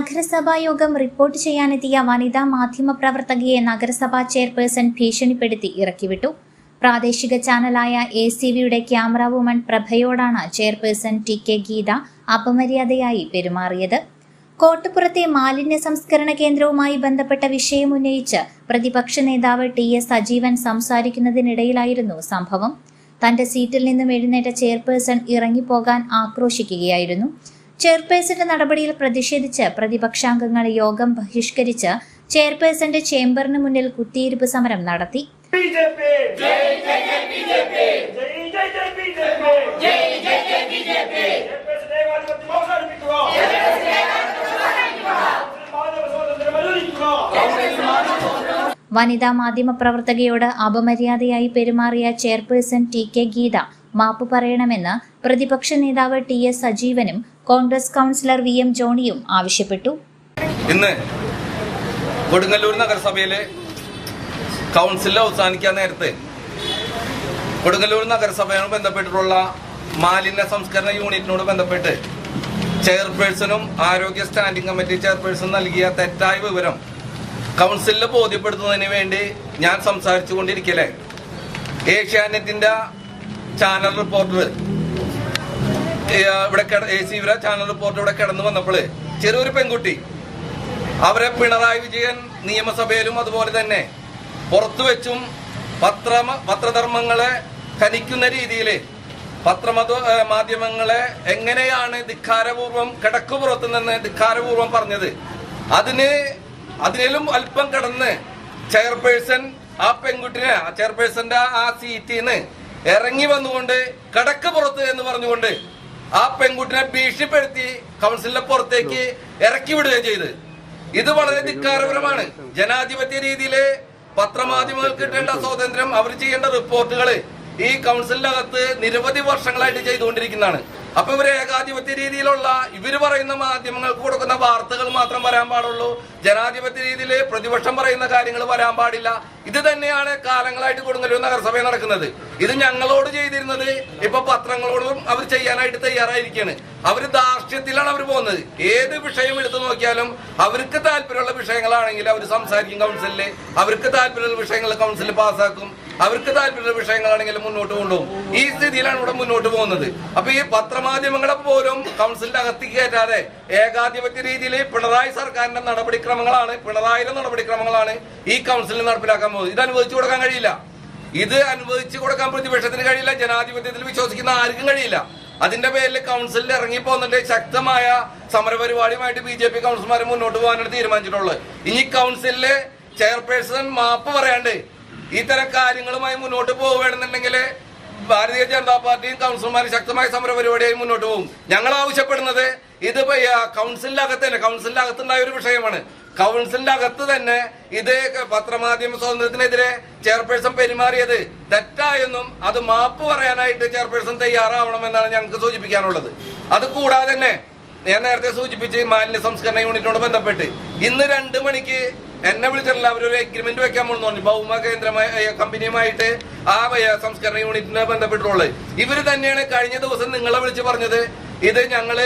നഗരസഭാ യോഗം റിപ്പോർട്ട് ചെയ്യാനെത്തിയ വനിതാ മാധ്യമ പ്രവർത്തകയെ നഗരസഭാ ചെയർപേഴ്സൺ ഭീഷണിപ്പെടുത്തി ഇറക്കിവിട്ടു. പ്രാദേശിക ചാനലായ എ സി വിയുടെ ക്യാമറ വുമൺ പ്രഭയോടാണ് ചെയർപേഴ്സൺ ടി കെ ഗീത അപമര്യാദയായി പെരുമാറിയത്. കോട്ടപ്പുറത്തെ മാലിന്യ സംസ്കരണ കേന്ദ്രവുമായി ബന്ധപ്പെട്ട വിഷയം ഉന്നയിച്ച് പ്രതിപക്ഷ നേതാവ് ടി എസ് സജീവൻ സംസാരിക്കുന്നതിനിടയിലായിരുന്നു സംഭവം. തന്റെ സീറ്റിൽ നിന്നും എഴുന്നേറ്റ ചെയർപേഴ്സൺ ഇറങ്ങിപ്പോകാൻ ആക്രോശിക്കുകയായിരുന്നു. ചെയർപേഴ്സന്റെ നടപടിയിൽ പ്രതിഷേധിച്ച് പ്രതിപക്ഷാംഗങ്ങൾ യോഗം ബഹിഷ്കരിച്ച് ചെയർപേഴ്സന്റെ ചേംബറിന് മുന്നിൽ കുത്തിയിരിപ്പ് സമരം നടത്തി. വനിതാ മാധ്യമ പ്രവർത്തകയോട് അപമര്യാദയായി പെരുമാറിയ ചെയർപേഴ്സൺ ടി കെ ഗീത മാപ്പ് പറയണമെന്ന് പ്രതിപക്ഷ നേതാവ് ടി എസ് സജീവനും കോൺഗ്രസ് കൗൺസിലർ വി എം ജോണിയും ആവശ്യപ്പെട്ടു. ഇന്ന് കൊടുങ്ങല്ലൂർ നഗരസഭയിലെ കൗൺസിൽ അവസാനിക്കാൻ നേരത്തെ കൊടുങ്ങല്ലൂർ നഗരസഭയോട് ബന്ധപ്പെട്ടിട്ടുള്ള മാലിന്യ സംസ്കരണ യൂണിറ്റിനോട് ബന്ധപ്പെട്ട് ചെയർപേഴ്സണും ആരോഗ്യ സ്റ്റാൻഡിംഗ് കമ്മിറ്റി ചെയർപേഴ്സണും നൽകിയ തെറ്റായ വിവരം കൗൺസിലിൽ ബോധ്യപ്പെടുത്തുന്നതിന് വേണ്ടി ഞാൻ സംസാരിച്ചു കൊണ്ടിരിക്കലേ ഏഷ്യാനെറ്റിന്റെ ചാനൽ റിപ്പോർട്ടർ ഇവിടെ എ സി ചാനൽ റിപ്പോർട്ട് ഇവിടെ കിടന്നു വന്നപ്പോൾ ചെറിയൊരു പെൺകുട്ടി അവരെ പിണറായി വിജയൻ നിയമസഭയിലും അതുപോലെ തന്നെ പുറത്തു വെച്ചും പത്ര പത്രധർമ്മങ്ങളെ ഖനിക്കുന്ന രീതിയിൽ പത്രമത മാധ്യമങ്ങളെ എങ്ങനെയാണ് ധിക്കാരപൂർവം കിടക്കുപുറത്ത് നിന്ന് ധിക്കാരപൂർവം പറഞ്ഞത്? അതിന് അതിലും അല്പം കടന്ന് ചെയർപേഴ്സൺ ആ പെൺകുട്ടിനെ ചെയർപേഴ്സന്റെ ആ സീറ്റിൽ നിന്ന് ഇറങ്ങി വന്നുകൊണ്ട് കടക്ക് പുറത്ത് എന്ന് പറഞ്ഞുകൊണ്ട് ആ പെൺകുട്ടിനെ ഭീഷണിപ്പെടുത്തി കൗൺസിലിന്റെ പുറത്തേക്ക് ഇറക്കി വിടുകയും ചെയ്ത്. ഇത് വളരെ ധിക്കാരപരമാണ്. ജനാധിപത്യ രീതിയിൽ പത്രമാധ്യമങ്ങൾക്ക് കിട്ടേണ്ട സ്വാതന്ത്ര്യം അവർ ചെയ്യേണ്ട റിപ്പോർട്ടുകൾ ഈ കൗൺസിലിനകത്ത് നിരവധി വർഷങ്ങളായിട്ട് ചെയ്തുകൊണ്ടിരിക്കുന്നതാണ്. അപ്പൊ ഇവർ ഏകാധിപത്യ രീതിയിലുള്ള ഇവർ പറയുന്ന മാധ്യമങ്ങൾക്ക് കൊടുക്കുന്ന വാർത്തകൾ മാത്രം വരാൻ പാടുള്ളൂ. ജനാധിപത്യ രീതിയിൽ പ്രതിപക്ഷം പറയുന്ന കാര്യങ്ങൾ വരാൻ പാടില്ല. ഇത് തന്നെയാണ് കാലങ്ങളായിട്ട് കൊടുങ്ങല്ലൂർ നഗരസഭയിൽ നടക്കുന്നത്. ഇത് ഞങ്ങളോട് ചെയ്തിരുന്നത്. ഇപ്പൊ പത്രങ്ങളോടും അവർ ചെയ്യാനായിട്ട് തയ്യാറായിരിക്കുകയാണ് അവർ ദാർഷ്ട്യത്തിലാണ് അവർ പോകുന്നത്. ഏത് വിഷയം എടുത്തു നോക്കിയാലും അവർക്ക് താല്പര്യമുള്ള വിഷയങ്ങളാണെങ്കിൽ അവർ സംസാരിക്കും കൗൺസിലിൽ അവർക്ക് താല്പര്യമുള്ള വിഷയങ്ങൾ കൗൺസിൽ പാസ്സാക്കും. അവർക്ക് താല്പര്യമുള്ള വിഷയങ്ങളാണെങ്കിൽ മുന്നോട്ട് കൊണ്ടുപോകും. ഈ സ്ഥിതിയിലാണ് ഇവിടെ മുന്നോട്ട് പോകുന്നത്. അപ്പൊ ഈ പത്രമാധ്യമങ്ങളെ പോലും കൗൺസിലിന്റെ അകത്തേക്ക് കയറ്റാതെ ഏകാധിപത്യ രീതിയിൽ പിണറായി സർക്കാരിന്റെ നടപടിക്രമങ്ങളാണ് പിണറായിയുടെ നടപടിക്രമങ്ങളാണ് ഈ കൗൺസിലിൽ നടപ്പിലാക്കാൻ പോകുന്നത്. ഇത് അനുവദിച്ചു കൊടുക്കാൻ കഴിയില്ല. ഇത് അനുവദിച്ചു കൊടുക്കാൻ പ്രതിപക്ഷത്തിന് കഴിയില്ല. ജനാധിപത്യത്തിൽ വിശ്വസിക്കുന്ന ആർക്കും കഴിയില്ല. അതിന്റെ പേരിൽ കൗൺസിലിൽ ഇറങ്ങി പോകുന്നുണ്ട് ശക്തമായ സമരപരിപാടിയുമായിട്ട് ബി ജെ പി കൗൺസിലർമാർ മുന്നോട്ട് പോകാനാണ് തീരുമാനിച്ചിട്ടുള്ളത്. ഇനി കൗൺസിലിലെ ചെയർപേഴ്സൺ മാപ്പ് പറയാണ്ട് ഇത്തരം കാര്യങ്ങളുമായി മുന്നോട്ട് പോവുകയാണെന്നുണ്ടെങ്കിൽ ഭാരതീയ ജനതാ പാർട്ടിയും കൗൺസിലർമാരും ശക്തമായ സമര പരിപാടിയായി മുന്നോട്ട് പോകും. ഞങ്ങൾ ആവശ്യപ്പെടുന്നത് ഇത് അകത്ത് തന്നെ കൗൺസിലിന്റെ അകത്തുണ്ടായ ഒരു വിഷയമാണ്. കൗൺസിലിന്റെ അകത്ത് തന്നെ ഇത് പത്രമാധ്യമ സ്വാതന്ത്ര്യത്തിനെതിരെ ചെയർപേഴ്സൺ പെരുമാറിയത് തെറ്റായെന്നും അത് മാപ്പ് പറയാനായിട്ട് ചെയർപേഴ്സൺ തയ്യാറാവണമെന്നാണ് ഞങ്ങൾക്ക് സൂചിപ്പിക്കാനുള്ളത്. അത് കൂടാതെ തന്നെ ഞാൻ നേരത്തെ സൂചിപ്പിച്ച് മാലിന്യ സംസ്കരണ യൂണിറ്റിനോട് ബന്ധപ്പെട്ട് ഇന്ന് രണ്ട് മണിക്ക് എന്നെ വിളിച്ചിട്ടില്ല. അവരൊരു എഗ്രിമെന്റ് വെക്കാൻ പോകുന്നു ഭൗമ കേന്ദ്രമായ കമ്പനിയുമായിട്ട് ആ സംസ്കരണ യൂണിറ്റിനെ ബന്ധപ്പെട്ടിട്ടുള്ളത്. ഇവർ തന്നെയാണ് കഴിഞ്ഞ ദിവസം നിങ്ങളെ വിളിച്ച് പറഞ്ഞത്. ഇത് ഞങ്ങൾ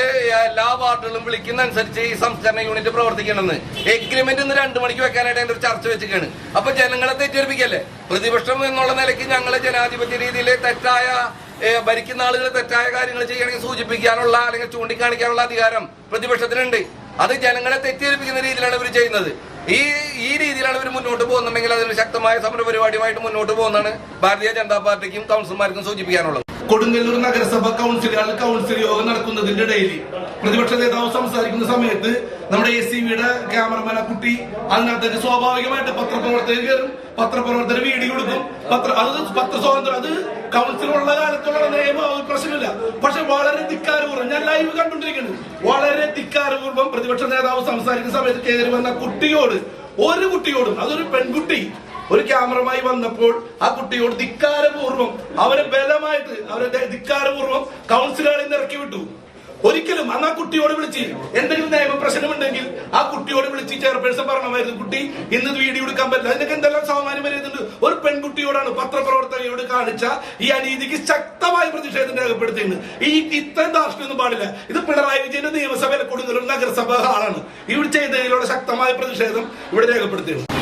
എല്ലാ വാർഡുകളും വിളിക്കുന്ന അനുസരിച്ച് ഈ സംസ്കരണ യൂണിറ്റ് പ്രവർത്തിക്കണമെന്ന്. എഗ്രിമെന്റ് ഇന്ന് രണ്ടു മണിക്ക് വെക്കാനായിട്ട് എന്റെ ഒരു ചർച്ച വെച്ചിരിക്കുകയാണ്. അപ്പൊ ജനങ്ങളെ തെറ്റിദ്ധരിപ്പിക്കല്ലേ? പ്രതിപക്ഷം എന്നുള്ള നിലയ്ക്ക് ഞങ്ങൾ ജനാധിപത്യ രീതിയിൽ തെറ്റായ ഭരിക്കുന്ന ആളുകൾ തെറ്റായ കാര്യങ്ങൾ ചെയ്യണമെങ്കിൽ സൂചിപ്പിക്കാനുള്ള അല്ലെങ്കിൽ ചൂണ്ടിക്കാണിക്കാനുള്ള അധികാരം പ്രതിപക്ഷത്തിനുണ്ട്. അത് ജനങ്ങളെ തെറ്റിദ്ധരിപ്പിക്കുന്ന രീതിയിലാണ് ഇവർ ചെയ്യുന്നത്. ഈ ഈ രീതിയിലാണ് ഇവർ മുന്നോട്ട് പോകുന്നുണ്ടെങ്കിൽ അതിന് ശക്തമായ സമര പരിപാടിയുമായിട്ട് മുന്നോട്ട് പോകുന്നതാണ് ഭാരതീയ ജനതാ പാർട്ടിക്കും കൗൺസിലർമാർക്കും സൂചിപ്പിക്കാനുള്ളത്. കൊടുങ്ങല്ലൂർ നഗരസഭ കൗൺസിലുകൾ കൗൺസിൽ യോഗം നടക്കുന്നതിന്റെ ഇടയിൽ. പ്രതിപക്ഷ നേതാവ് സംസാരിക്കുന്ന സമയത്ത് നമ്മുടെ എ സി വിയുടെ ക്യാമറമാൻ കുട്ടി അതിനകത്തേക്ക് സ്വാഭാവികമായിട്ട് പത്രപ്രവർത്തകർ കയറും. പത്രപ്രവർത്തകർ വീഡിയോ കൊടുക്കും. പത്ര അത് പത്ര സ്വാതന്ത്ര്യം അത് കൗൺസിലുള്ള കാലത്തുള്ള നിയമം പ്രശ്നമില്ല. പക്ഷെ വളരെ ഞാൻ ലൈവ് കണ്ടുകൊണ്ടിരിക്കുന്നത് വളരെ ധിക്കാരപൂർവം പ്രതിപക്ഷ നേതാവ് സംസാരിക്കുന്ന സമയത്ത് കയറി വന്ന കുട്ടിയോട് ഒരു കുട്ടിയോടും അതൊരു പെൺകുട്ടി ഒരു ക്യാമറമായി വന്നപ്പോൾ ആ കുട്ടിയോട് ധിക്കാരപൂർവം അവരെ ബലമായിട്ട് അവരെ ധിക്കാരപൂർവം കൗൺസിലുകളിൽ നിന്ന് ഇറക്കി വിട്ടു. ഒരിക്കലും അന്ന് ആ കുട്ടിയോട് വിളിച്ച് എന്തെങ്കിലും നിയമപ്രശ്നം ഉണ്ടെങ്കിൽ ആ കുട്ടിയോട് വിളിച്ച് ചെയർപേഴ്സൺ പറഞ്ഞമായിരുന്നു കുട്ടി ഇന്ന് വീടി വീഡിയോ എടുക്കാൻ പറ്റില്ല. അതിനൊക്കെ എന്തെല്ലാം സാമാന്യം വരുന്നുണ്ട്? ഒരു പെൺകുട്ടിയോടാണ് പത്രപ്രവർത്തകയോട് കാണിച്ച ഈ അനീതിക്ക് ശക്തമായ പ്രതിഷേധം രേഖപ്പെടുത്തിയിട്ടുണ്ട് ഈ ഇത്രയും ധാർഷ്ട്യമൊന്നും പാടില്ല. ഇത് പിണറായി വിജയന്റെ നിയമസഭയിലെ കൊടുങ്ങല്ലൂർ നഗരസഭ ഹാളാണ്. ഇവിടെ ചെയ്തതിലൂടെ ശക്തമായ പ്രതിഷേധം ഇവിടെ രേഖപ്പെടുത്തിയിട്ടുണ്ട്.